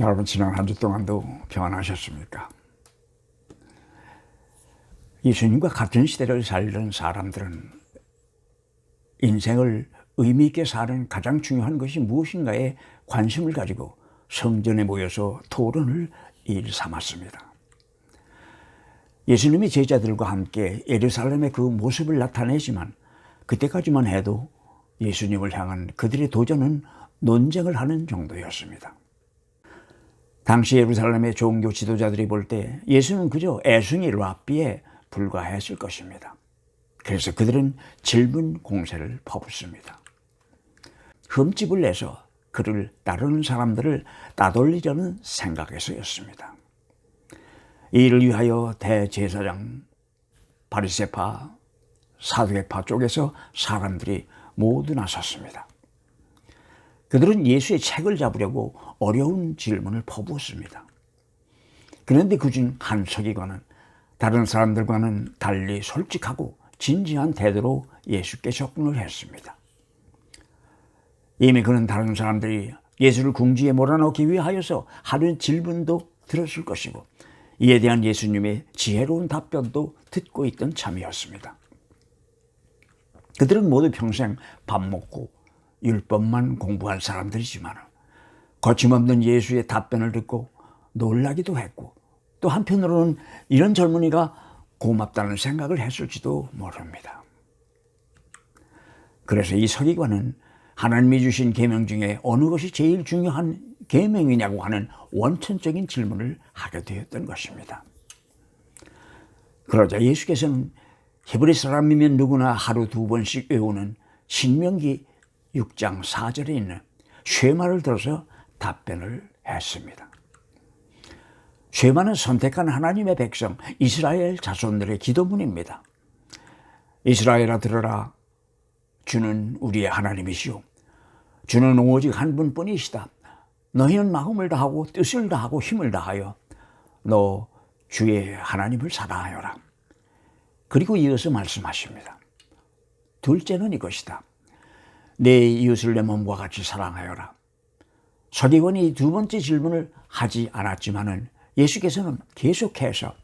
여러분 지난 한 주 동안도 평안하셨습니까? 예수님과 같은 시대를 살던 사람들은 인생을 의미 있게 사는 가장 중요한 것이 무엇인가에 관심을 가지고 성전에 모여서 토론을 일 삼았습니다. 예수님이 제자들과 함께 예루살렘의 그 모습을 나타내지만 그때까지만 해도 예수님을 향한 그들의 도전은 논쟁을 하는 정도였습니다. 당시 예루살렘의 종교 지도자들이 볼 때 예수는 그저 애숭이 랍비에 불과했을 것입니다. 그래서 그들은 질문 공세를 퍼붓습니다. 흠집을 내서 그를 따르는 사람들을 따돌리려는 생각에서였습니다. 이를 위하여 대제사장, 바리세파, 사두개파 쪽에서 사람들이 모두 나섰습니다. 그들은 예수의 책을 잡으려고 어려운 질문을 퍼부었습니다. 그런데 그중 한 서기관은 다른 사람들과는 달리 솔직하고 진지한 태도로 예수께 접근을 했습니다. 이미 그는 다른 사람들이 예수를 궁지에 몰아넣기 위하여서 하는 질문도 들었을 것이고 이에 대한 예수님의 지혜로운 답변도 듣고 있던 참이었습니다. 그들은 모두 평생 밥 먹고 율법만 공부한 사람들이지만 거침없는 예수의 답변을 듣고 놀라기도 했고 또 한편으로는 이런 젊은이가 고맙다는 생각을 했을지도 모릅니다. 그래서 이 서기관은 하나님이 주신 계명 중에 어느 것이 제일 중요한 계명이냐고 하는 원천적인 질문을 하게 되었던 것입니다. 그러자 예수께서는 히브리 사람이면 누구나 하루 두 번씩 외우는 신명기 6장 4절에 있는 쉐마를 들어서 답변을 했습니다. 쉐마는 선택한 하나님의 백성 이스라엘 자손들의 기도문입니다. 이스라엘아 들어라 주는 우리의 하나님이시오. 주는 오직 한 분뿐이시다. 너희는 마음을 다하고 뜻을 다하고 힘을 다하여 너 주의 하나님을 사랑하여라. 그리고 이어서 말씀하십니다. 둘째는 이것이다. 내 이웃을 내 몸과 같이 사랑하여라. 서기관이 두 번째 질문을 하지 않았지만은 예수께서는 계속해서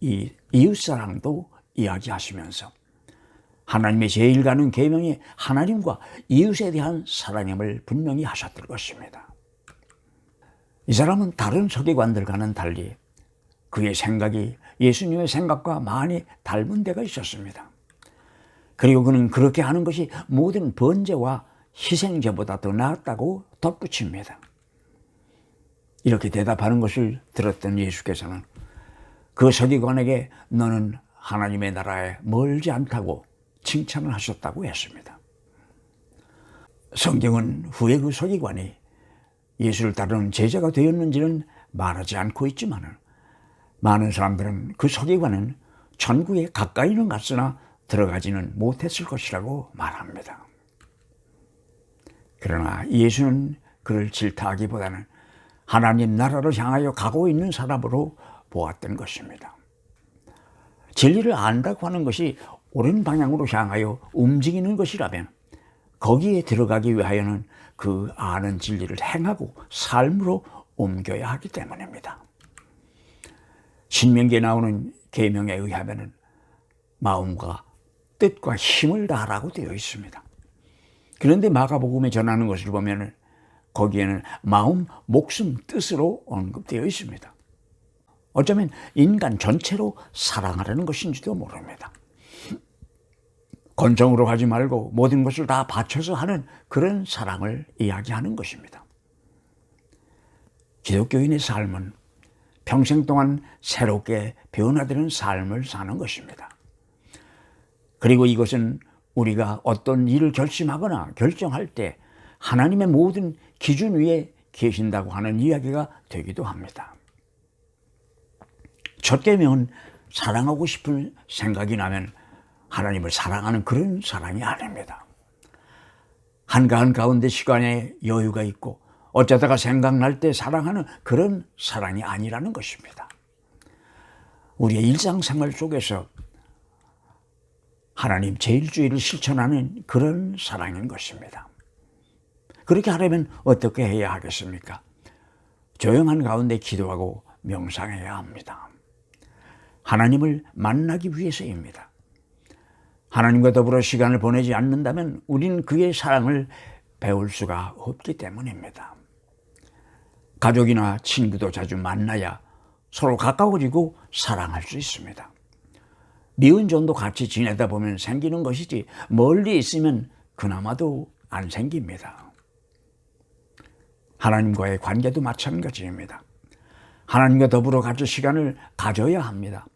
이 이웃 사랑도 이야기하시면서 하나님의 제일 가는 계명이 하나님과 이웃에 대한 사랑임을 분명히 하셨던 것입니다. 이 사람은 다른 서기관들과는 달리 그의 생각이 예수님의 생각과 많이 닮은 데가 있었습니다. 그리고 그는 그렇게 하는 것이 모든 번제와 희생제보다 더 나았다고 덧붙입니다. 이렇게 대답하는 것을 들었던 예수께서는 그 서기관에게 너는 하나님의 나라에 멀지 않다고 칭찬을 하셨다고 했습니다. 성경은 후에 그 서기관이 예수를 따르는 제자가 되었는지는 말하지 않고 있지만 많은 사람들은 그 서기관은 천국에 가까이는 갔으나 들어가지는 못했을 것이라고 말합니다. 그러나 예수는 그를 질타하기보다는 하나님 나라를 향하여 가고 있는 사람으로 보았던 것입니다. 진리를 안다고 하는 것이 옳은 방향으로 향하여 움직이는 것이라면 거기에 들어가기 위하여는 그 아는 진리를 행하고 삶으로 옮겨야 하기 때문입니다. 신명기에 나오는 계명에 의하면 마음과 뜻과 힘을 다하라고 되어 있습니다. 그런데 마가복음에 전하는 것을 보면 거기에는 마음, 목숨, 뜻으로 언급되어 있습니다. 어쩌면 인간 전체로 사랑하라는 것인지도 모릅니다. 건정으로 하지 말고 모든 것을 다 바쳐서 하는 그런 사랑을 이야기하는 것입니다. 기독교인의 삶은 평생 동안 새롭게 변화되는 삶을 사는 것입니다. 그리고 이것은 우리가 어떤 일을 결심하거나 결정할 때 하나님의 모든 기준 위에 계신다고 하는 이야기가 되기도 합니다. 첫 계명은 사랑하고 싶은 생각이 나면 하나님을 사랑하는 그런 사랑이 아닙니다. 한가한 가운데 시간에 여유가 있고 어쩌다가 생각날 때 사랑하는 그런 사랑이 아니라는 것입니다. 우리의 일상생활 속에서 하나님 제일주의를 실천하는 그런 사랑인 것입니다. 그렇게 하려면 어떻게 해야 하겠습니까? 조용한 가운데 기도하고 명상해야 합니다. 하나님을 만나기 위해서입니다. 하나님과 더불어 시간을 보내지 않는다면 우리는 그의 사랑을 배울 수가 없기 때문입니다. 가족이나 친구도 자주 만나야 서로 가까워지고 사랑할 수 있습니다. 미운 정도 같이 지내다 보면 생기는 것이지 멀리 있으면 그나마도 안 생깁니다. 하나님과의 관계도 마찬가지입니다. 하나님과 더불어 같이 시간을 가져야 합니다.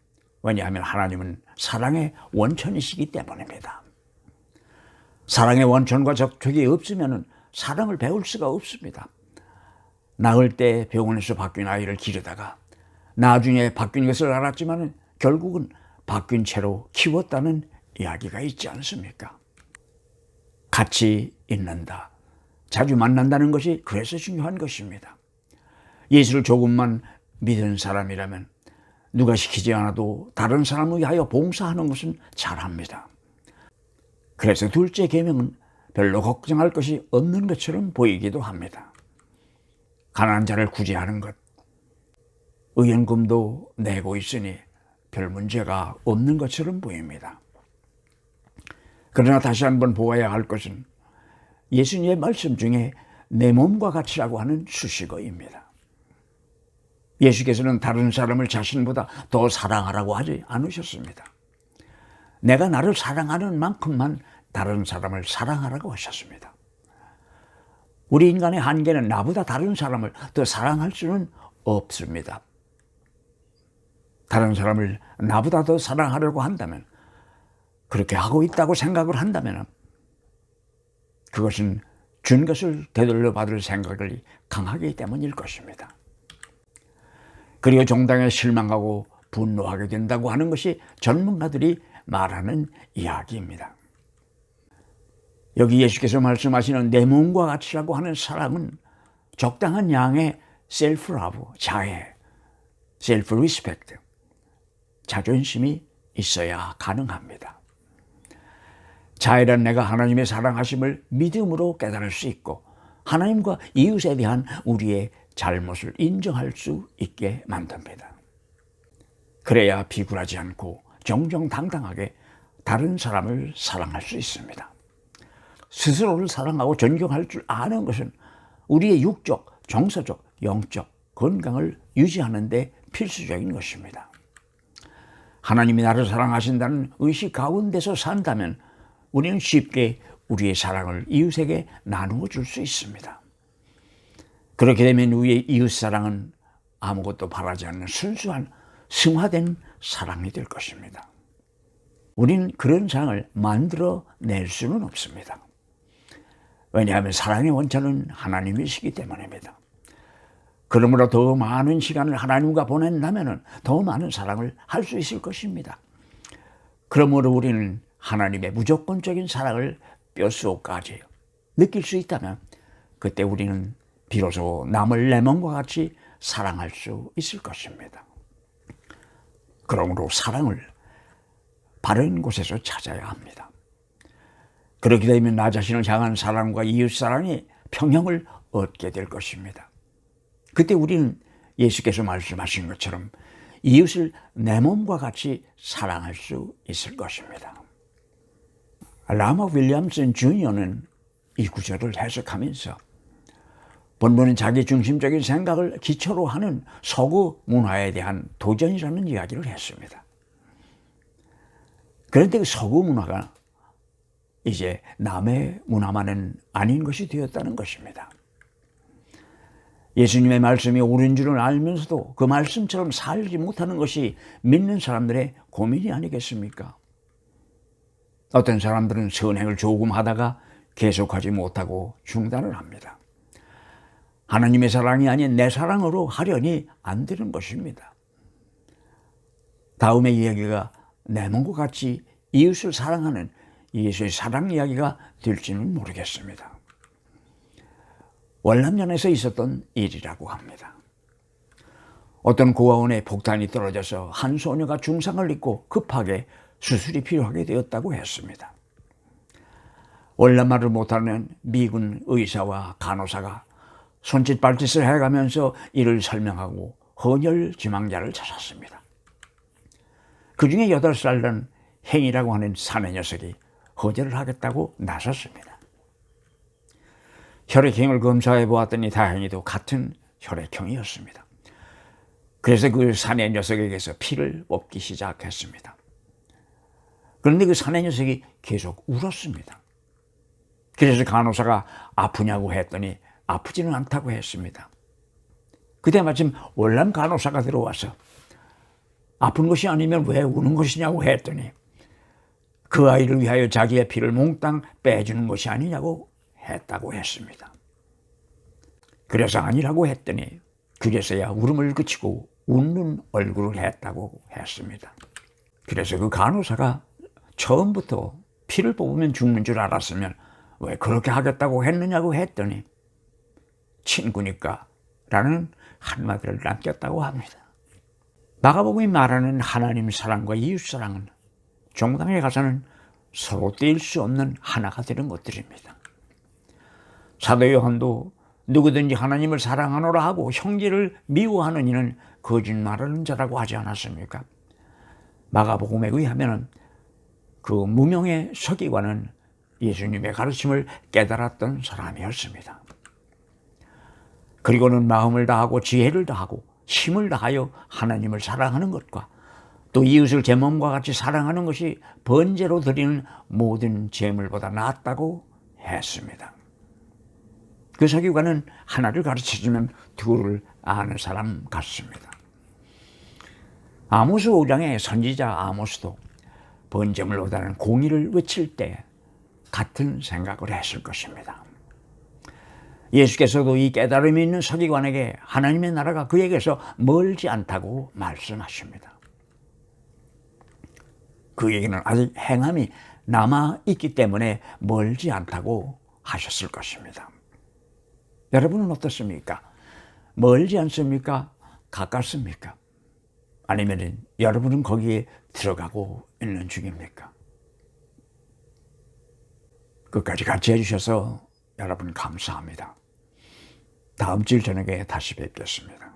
왜냐하면 하나님은 사랑의 원천이시기 때문입니다. 사랑의 원천과 접촉이 없으면 사랑을 배울 수가 없습니다. 낳을 때 병원에서 바뀐 아이를 기르다가 나중에 바뀐 것을 알았지만 결국은 바뀐 채로 키웠다는 이야기가 있지 않습니까? 같이 있는다. 자주 만난다는 것이 그래서 중요한 것입니다. 예수를 조금만 믿은 사람이라면 누가 시키지 않아도 다른 사람을 위하여 봉사하는 것은 잘합니다. 그래서 둘째 계명은 별로 걱정할 것이 없는 것처럼 보이기도 합니다. 가난한 자를 구제하는 것, 의연금도 내고 있으니 별 문제가 없는 것처럼 보입니다. 그러나 다시 한번 보아야 할 것은 예수님의 말씀 중에 내 몸과 같이라고 하는 수식어입니다. 예수께서는 다른 사람을 자신보다 더 사랑하라고 하지 않으셨습니다. 내가 나를 사랑하는 만큼만 다른 사람을 사랑하라고 하셨습니다. 우리 인간의 한계는 나보다 다른 사람을 더 사랑할 수는 없습니다. 다른 사람을 나보다 더 사랑하려고 한다면, 그렇게 하고 있다고 생각을 한다면, 그것은 준 것을 되돌려 받을 생각을 강하기 때문일 것입니다. 그리고 정당에 실망하고 분노하게 된다고 하는 것이 전문가들이 말하는 이야기입니다. 여기 예수께서 말씀하시는 내 몸과 같이라고 하는 사랑은 적당한 양의 셀프 라브, 자애, 셀프 리스펙트, 자존심이 있어야 가능합니다. 자애란 내가 하나님의 사랑하심을 믿음으로 깨달을 수 있고 하나님과 이웃에 대한 우리의 잘못을 인정할 수 있게 만듭니다. 그래야 비굴하지 않고 정정당당하게 다른 사람을 사랑할 수 있습니다. 스스로를 사랑하고 존경할 줄 아는 것은 우리의 육적, 정서적, 영적 건강을 유지하는 데 필수적인 것입니다. 하나님이 나를 사랑하신다는 의식 가운데서 산다면 우리는 쉽게 우리의 사랑을 이웃에게 나누어 줄 수 있습니다. 그렇게 되면 우리의 이웃 사랑은 아무것도 바라지 않는 순수한 승화된 사랑이 될 것입니다. 우리는 그런 사랑을 만들어 낼 수는 없습니다. 왜냐하면 사랑의 원천은 하나님이시기 때문입니다. 그러므로 더 많은 시간을 하나님과 보낸다면 더 많은 사랑을 할 수 있을 것입니다. 그러므로 우리는 하나님의 무조건적인 사랑을 뼛속까지 느낄 수 있다면 그때 우리는 비로소 남을 내 몸과 같이 사랑할 수 있을 것입니다. 그러므로 사랑을 바른 곳에서 찾아야 합니다. 그렇게 되면 나 자신을 향한 사랑과 이웃 사랑이 평형을 얻게 될 것입니다. 그때 우리는 예수께서 말씀하신 것처럼 이웃을 내 몸과 같이 사랑할 수 있을 것입니다. 라마 윌리엄슨 주니어는 이 구절을 해석하면서 본문은 자기 중심적인 생각을 기초로 하는 서구 문화에 대한 도전이라는 이야기를 했습니다. 그런데 그 서구 문화가 이제 남의 문화만은 아닌 것이 되었다는 것입니다. 예수님의 말씀이 옳은 줄을 알면서도 그 말씀처럼 살지 못하는 것이 믿는 사람들의 고민이 아니겠습니까? 어떤 사람들은 선행을 조금 하다가 계속하지 못하고 중단을 합니다. 하나님의 사랑이 아닌 내 사랑으로 하려니 안 되는 것입니다. 다음의 이야기가 내 몸과 같이 이웃을 사랑하는 예수의 사랑 이야기가 될지는 모르겠습니다. 월남전에서 있었던 일이라고 합니다. 어떤 고아원에 폭탄이 떨어져서 한 소녀가 중상을 입고 급하게 수술이 필요하게 되었다고 했습니다. 월남말을 못하는 미군 의사와 간호사가 손짓 발짓을 해가면서 이를 설명하고 헌혈 지망자를 찾았습니다. 그 중에 여덟 살된 행이라고 하는 사내 녀석이 헌혈을 하겠다고 나섰습니다. 혈액형을 검사해 보았더니 다행히도 같은 혈액형이었습니다. 그래서 그 사내 녀석에게서 피를 뽑기 시작했습니다. 그런데 그 사내 녀석이 계속 울었습니다. 그래서 간호사가 아프냐고 했더니 아프지는 않다고 했습니다. 그때 마침 월남 간호사가 들어와서 아픈 것이 아니면 왜 우는 것이냐고 했더니 그 아이를 위하여 자기의 피를 몽땅 빼주는 것이 아니냐고 했다고 했습니다. 그래서 아니라고 했더니 그제서야 울음을 그치고 웃는 얼굴을 했다고 했습니다. 그래서 그 간호사가 처음부터 피를 뽑으면 죽는 줄 알았으면 왜 그렇게 하겠다고 했느냐고 했더니 친구니까 라는 한마디를 남겼다고 합니다. 마가복음이 말하는 하나님 사랑과 이웃 사랑은 종당에 가서는 서로 떼일 수 없는 하나가 되는 것들입니다. 사도 요한도 누구든지 하나님을 사랑하노라 하고 형제를 미워하는 이는 거짓말하는 자라고 하지 않았습니까? 마가복음에 의하면 그 무명의 서기관은 예수님의 가르침을 깨달았던 사람이었습니다. 그리고는 마음을 다하고 지혜를 다하고 힘을 다하여 하나님을 사랑하는 것과 또 이웃을 제 몸과 같이 사랑하는 것이 번제로 드리는 모든 제물보다 낫다고 했습니다. 그 서기관은 하나를 가르쳐주면 둘을 아는 사람 같습니다. 아모스 5장의 선지자 아모스도 번제물 보다는 공의를 외칠 때 같은 생각을 했을 것입니다. 예수께서도 이 깨달음이 있는 서기관에게 하나님의 나라가 그에게서 멀지 않다고 말씀하십니다. 그 얘기는 아직 행함이 남아 있기 때문에 멀지 않다고 하셨을 것입니다. 여러분은 어떻습니까? 멀지 않습니까? 가깝습니까? 아니면 여러분은 거기에 들어가고 있는 중입니까? 끝까지 같이 해주셔서 여러분 감사합니다. 다음 주일 저녁에 다시 뵙겠습니다.